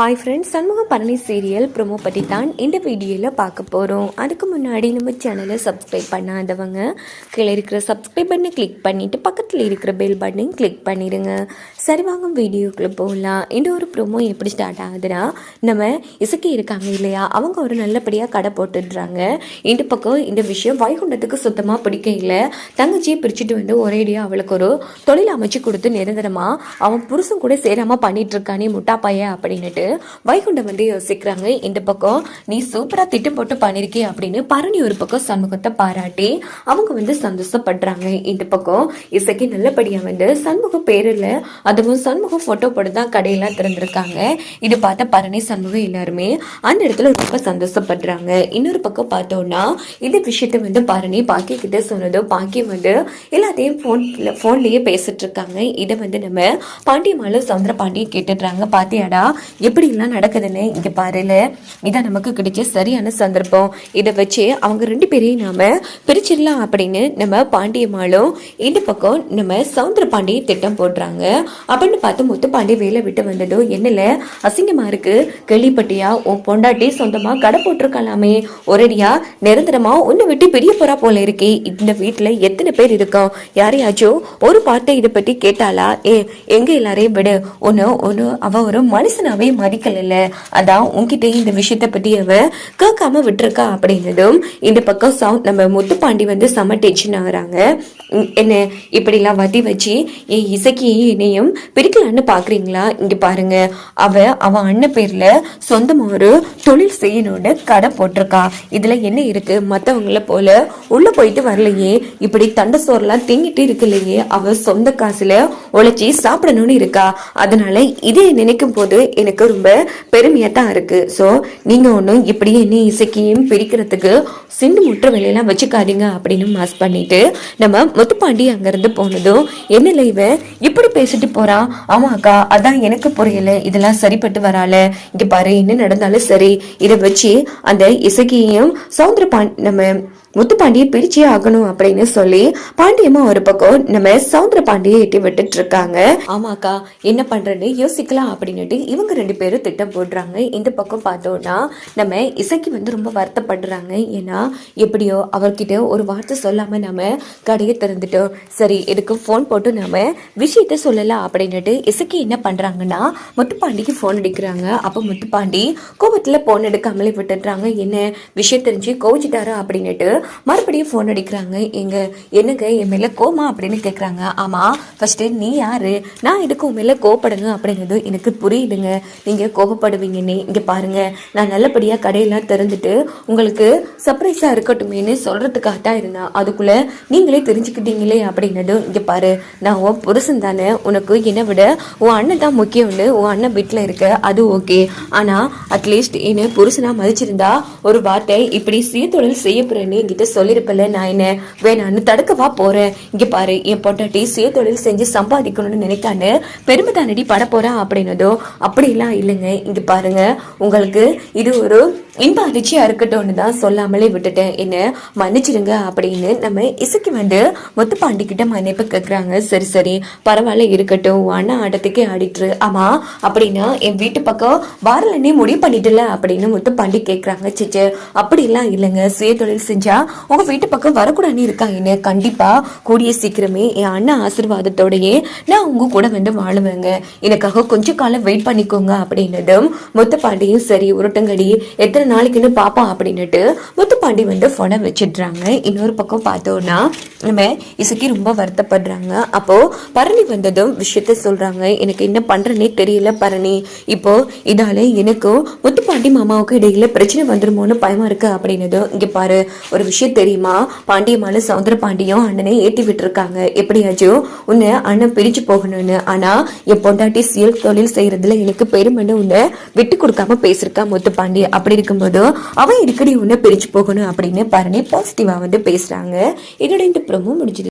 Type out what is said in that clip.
Hi friends Shanmuga Bharani serial promo பற்றி தான் இந்த வீடியோவில் பார்க்க போகிறோம் அதுக்கு முன்னாடி நம்ம சேனலை சப்ஸ்கிரைப் பண்ணாதவங்க கீழே இருக்கிற சப்ஸ்கிரைப் பட்டனை கிளிக் பண்ணிவிட்டு பக்கத்தில் இருக்கிற பெல் பட்டனையும் கிளிக் பண்ணிடுங்க சரி வாங்க வீடியோக்குள்ளே போகலாம் இந்த ஒரு ப்ரோமோ எப்படி ஸ்டார்ட் ஆகுதுன்னா நம்ம இசக்கி இருக்காங்க இல்லையா அவங்க ஒரு நல்லபடியாக கடை போட்டுடுறாங்க. இந்த பக்கம் இந்த விஷயம் வைகுண்டத்துக்கு சுத்தமாக பிடிக்க இல்லை. தங்கச்சியை பிரிச்சுட்டு வந்து ஒரேடியாக அவளுக்கு ஒரு தொழில் அமைச்சு கொடுத்து நிரந்தரமாக அவன் புருஷன் கூட சேராமல் பண்ணிகிட்ருக்கானே முட்டாப்பாயே அப்படின்னுட்டு வைகுண்டம் வந்து யோசிக்கிறாங்க. இந்த பக்கம் நீ சூப்பரா திட்டம் போட்டு பண்ணிருக்கே அப்படின்னு பரணி ஒரு பக்கம் சண்முகத்தை பாராட்டி அவங்க வந்து சந்தோஷப்படுறாங்க. இந்த பக்கம் இசைக்கு நல்லபடியா வந்து சண்முக பேரில் அதுவும் சண்முகம் போட்டோ போட்டு தான் கடையெல்லாம் திறந்திருக்காங்க. இது பார்த்த பரணி சண்முகம் எல்லாருமே அந்த இடத்துல ரொம்ப சந்தோஷப்படுறாங்க. இன்னொரு பக்கம் பார்த்தோம்னா இந்த விஷயத்த வந்து பரணி பாக்கி கிட்ட சொன்னதோ பாக்கி வந்து எல்லாத்தையும் போன்ல ஃபோன்லயே பேசிட்டு இருக்காங்க. இதை வந்து நம்ம பாண்டியம்மாளும் சந்திர பாண்டியும் கேட்டுடுறாங்க. பாத்தியாடா எப்படிலாம் நடக்குதுன்னு இங்கே பாருல இதான் நமக்கு கிடைச்ச சரியான சந்தர்ப்பம். இதை வச்சு அவங்க ரெண்டு பேரையும் நாம பிரிச்சிடலாம் அப்படின்னு நம்ம பாண்டியம்மாளும் இந்த பக்கம் நம்ம சவுந்தர பாண்டிய திட்டம் போடுறாங்க. அப்படின்னு பார்த்து முத்து பாண்டிய வேலை விட்டு வந்ததும் என்னல அசிங்கமா இருக்கு. கேள்விப்பட்டியா? உன் பொண்டாட்டி சொந்தமா கடை போட்டிருக்கலாமே. ஒரேடியா நிரந்தரமா உன்னை விட்டு பெரிய போறா போல இருக்கே. இந்த வீட்டுல எத்தனை பேர் இருக்கோம்? யாரையாச்சும் ஒரு வார்த்தை இதை பத்தி கேட்டாளா? ஏ எங்க எல்லாரையும் விடு. ஒன்னு ஒன்னு அவ ஒரு மனுஷனாவே மதிக்கல அதான் உன்கிட்ட இந்த விஷயத்த பற்றி அவள் கேட்காம விட்டுருக்கா அப்படின்னதும் இந்த பக்கம் சவுண்ட் நம்ம முத்துப்பாண்டி வந்து செம டென்ஷன் ஆகுறாங்க. என்ன இப்படிலாம் வதி வச்சு என் இசக்கியையும் என்னையும் பிரிக்கலான்னு பாக்குறீங்களா? இங்கே பாருங்க. அவ அவன் அண்ணன் பேர்ல சொந்தமாக ஒரு தொழில் செய்யணும்னு கடை போட்டிருக்கா. இதுல என்ன இருக்கு? மற்றவங்கள போல உள்ளே போயிட்டு வரலையே. இப்படி தண்டை சோறுலாம் திங்கிட்டு இருக்கு இல்லையே சொந்த காசுல உழைச்சி சாப்பிடணும்னு இருக்கா. அதனால இதை நினைக்கும் போது எனக்கு ரொம்ப பெருமையா தான் இருக்கு. சோ நீங்க ஒன்றும் இப்படி என்ன இசைக்கையும் பிரிக்கிறதுக்கு சிந்து முற்ற வேலையெல்லாம் வச்சுக்காதீங்க அப்படின்னு மாஸ் பண்ணிட்டு நம்ம முத்துப்பாண்டி அங்கேருந்து போனதும் என்ன இவன் இப்படி பேசிட்டு போறா? ஆமா அக்கா அதான் எனக்கு புரியல. இதெல்லாம் சரிப்பட்டு வரால. இங்க பாரு என்ன நடந்தாலும் சரி. இதை வச்சு அந்த இசைக்கையும் சவுந்தர பாண்டி நம்ம முத்துப்பாண்டியை பிரிச்சே ஆகணும் அப்படின்னு சொல்லி பாண்டியம்மா ஒரு பக்கம் நம்ம சவுந்தர பாண்டியை எட்டி விட்டுட்டு இருக்காங்க. ஆமாக்கா என்ன பண்றேன்னு யோசிக்கலாம் அப்படின்னுட்டு இவங்க ரெண்டு பேரும் திட்டம் போடுறாங்க. இந்த பக்கம் பார்த்தோம்னா நம்ம இசைக்கு வந்து ரொம்ப வருத்தப்படுறாங்க. ஏன்னா எப்படியோ அவர்கிட்ட ஒரு வார்த்தை சொல்லாம நம்ம கடையை திறந்துட்டோம். சரி இதுக்கு ஃபோன் போட்டு நம்ம விஷயத்த சொல்லலாம் அப்படின்னுட்டு இசைக்கு என்ன பண்றாங்கன்னா முத்துப்பாண்டிக்கு ஃபோன் அடிக்கிறாங்க. அப்போ முத்துப்பாண்டி கோபத்தில் ஃபோன் எடுக்காமலே விட்டுடுறாங்க. என்ன விஷயம் தெரிஞ்சு கோவிச்சிட்டாரா அப்படின்னுட்டு மறுபடியும் ஃபோன் அடிக்கிறாங்க. எங்க என்னங்க என் மேல கோமா அப்படின்னு கேட்குறாங்க ஆமாம் ஃபஸ்ட்டு நீ யாரு? நான் எதுக்கு உன் மேலே கோபப்படுங்க அப்படிங்கிறது எனக்கு புரியுதுங்க. நீங்க கோபப்படுவீங்கன்னு இங்கே பாருங்க. நான் நல்லபடியாக கடையெல்லாம் திறந்துட்டு உங்களுக்கு சர்ப்ரைஸாக இருக்கட்டுமேன்னு சொல்கிறதுக்காக தான் இருந்தேன் அதுக்குள்ளே நீங்களே தெரிஞ்சுக்கிட்டீங்களே அப்படின்னது இங்கே பாரு. நான் உன் புருஷன் தானே. உனக்கு என்னை விட உன் அண்ணன் தான் முக்கியம்னு உன் அண்ணன் வீட்டில் இருக்க. அது ஓகே. ஆனால் அட்லீஸ்ட் என்ன புருஷனாக மதிச்சிருந்தா ஒரு வார்த்தை இப்படி சுயதொழில் செய்ய போறேன்னு என்கிட்ட சொல்லியிருப்பல நான் என்ன வேணான்னு தடுக்கவா போறேன். இங்க பாரு என் பொண்டாட்டி சுயதொழில் செஞ்சு சம்பாதிக்கணும்னு நினைக்கான்னு பெருமை தானடி பட போறான் அப்படின்னதோ அப்படிலாம் இல்லைங்க. இங்க பாருங்க உங்களுக்கு இது ஒரு இன்ப அதிர்ச்சியா இருக்கட்டும்னு தான் சொல்லாமலே விட்டுட்டேன். என்ன மன்னிச்சிடுங்க அப்படின்னு நம்ம இசைக்கு வந்து முத்துப்பாண்டி கிட்ட மன்னிப்பு கேட்குறாங்க சரி சரி பரவாயில்ல இருக்கட்டும். அண்ணா ஆட்டத்துக்கே ஆடிட்டு ஆமா அப்படின்னா என் வீட்டு பக்கம் வாரலன்னே முடிவு பண்ணிட்டுல அப்படின்னு முத்துப்பாண்டி கேட்குறாங்க சிச்சு அப்படிலாம் இல்லைங்க. சுயதொழில் செஞ்சா உங்க வீட்டு பக்கம் வரக்கூடாது. இருக்காங்கன்னு கண்டிப்பா. கூடிய சீக்கிரமே என் அண்ணன் ஆசீர்வாதத்தோடயே நான் உங்க கூட வந்து வாழுவேங்க. எனக்காக கொஞ்ச காலம் வெயிட் பண்ணிக்கோங்க அப்படின்னதும் முத்துப்பாண்டியும் சரி உருட்டங்கடி எத்தனை நாளைக்குன்னு பாப்போம் அப்படின்னுட்டு முத்துப்பாண்டி வந்து ஃபோனை வச்சிடுறாங்க. இன்னொரு பக்கம் பார்த்தோம்னா நம்ம இசைக்கு ரொம்ப வருத்தப்படுறாங்க. அப்போ பரணி வந்ததும் விஷயத்த சொல்றாங்க. எனக்கு என்ன பண்றேனே தெரியல பரணி. இப்போ இதால எனக்கும் முத்துப்பாண்டி மாமாவுக்கும் இடையில பிரச்சனை வந்துருமோன்னு பயமா இருக்கு அப்படின்னதும் இங்க பாரு ஒரு விஷயம் தெரியுமா? பாண்டியமான சவுந்தர பாண்டியும் அண்ணனை ஏற்றி விட்டுருக்காங்க. எப்படியாச்சும் உன்னை அண்ணன் பிரிச்சு போகணும்னு. ஆனா என் பொண்டாட்டி சியல் தொழில் செய்யறதுல எனக்கு பெருமைன்னு உன்னை விட்டு கொடுக்காம பேசியிருக்கா முத்து பாண்டி அப்படி இருக்கும்போது அவன் இருக்கடி உன்னை பிரிச்சு போகணும் அப்படின்னு பரணி பாசிட்டிவா வந்து பேசுறாங்க. இதோட இந்த ப்ரோமோ முடிஞ்சது.